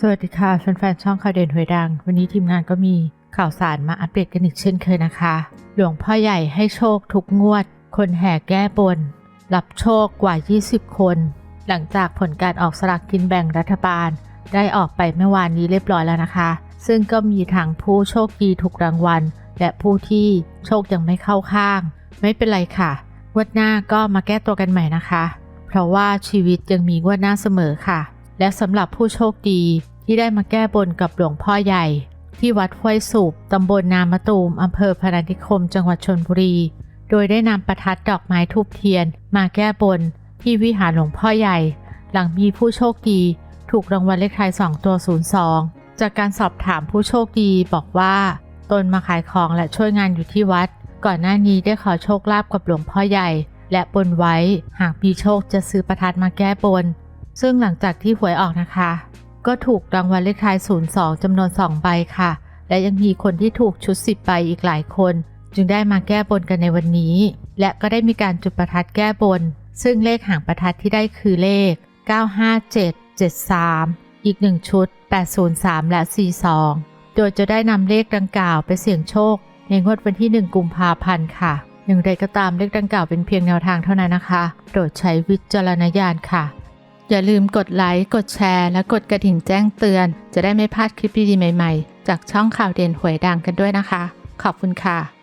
สวัสดีค่ะแฟนๆช่องข่าวเด่นหวยดัง วันนี้ทีมงานก็มีข่าวสารมาอัปเดตกันอีกเช่นเคยนะคะ หลวงพ่อใหญ่ให้โชคทุกงวด คนแห่แก้บน รับโชคกว่า 20 คน หลังจากผลการออกสลากกินแบ่งรัฐบาล ได้ออกไปเมื่อวานนี้เรียบร้อยแล้วนะคะ ซึ่งก็มีทั้งผู้โชคดีถูกรางวัล และผู้ที่โชคยังไม่เข้าข้าง ไม่เป็นไรค่ะงวดหน้าก็มาแก้ตัวกันใหม่นะคะ เพราะว่าชีวิตยังมีงวดหน้าเสมอค่ะ และสำหรับผู้โชคดีที่ได้มาแก้บนกับหลวงพ่อใหญ่ ที่วัดห้วยสูบตำบลนามะตูมอำเภอพนัสนิคม จังหวัดชนบุรี โดยได้นำประทัดดอกไม้ทูบเทียน มาแก้บน ที่วิหารหลวงพ่อใหญ่ หลังมีผู้โชคดี ถูกรางวัลเลขท้าย 2 ตัว 02 จากการสอบถามผู้โชคดีบอกว่า ตนมาขายของและช่วยงานอยู่ที่วัด ก่อนหน้านี้ได้ขอโชคลาภกับหลวงพ่อใหญ่ และบนไว้ หากมีโชคจะซื้อประทัดมาแก้บน ซึ่งหลังจากที่หวยออกนะคะ ก็ถูกรางวัลเลขท้าย 02 จำนวน 2 ใบค่ะ และยังมีคนที่ถูกชุด 10 ใบอีกหลายคน จึงได้มาแก้บนกันในวันนี้ และก็ได้มีการจุดประทัดแก้บน ซึ่งเลขหางประทัดที่ได้คือเลข 95773 อีก 1 ชุด 803 และ 42 โดยจะได้นำเลขดังกล่าวไปเสี่ยงโชค ในงวดวันที่ 1 กุมภาพันธ์ค่ะอย่างไรก็ตามเลขดังกล่าวเป็นเพียงแนวทางเท่านั้นนะคะ โปรดใช้วิจารณญาณค่ะ อย่าลืมกดไลค์ กดแชร์ และกดกระดิ่งแจ้งเตือน จะได้ไม่พลาดคลิปดีๆใหม่ ๆ จากช่องข่าวเด่นหวยดังกันด้วยนะคะ ขอบคุณค่ะ